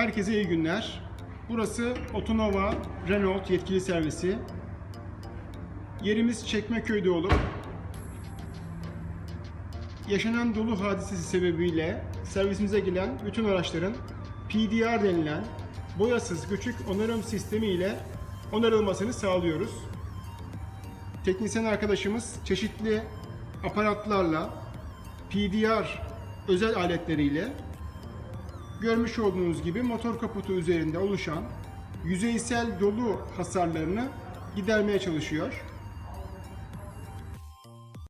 Herkese iyi günler. Burası Otonova Renault yetkili servisi. Yerimiz Çekmeköy'de olup yaşanan dolu hadisesi sebebiyle servisimize gelen bütün araçların PDR denilen boyasız göçük onarım sistemi ile onarılmasını sağlıyoruz. Teknisyen arkadaşımız çeşitli aparatlarla PDR özel aletleriyle görmüş olduğunuz gibi motor kaputu üzerinde oluşan yüzeysel dolu hasarlarını gidermeye çalışıyor.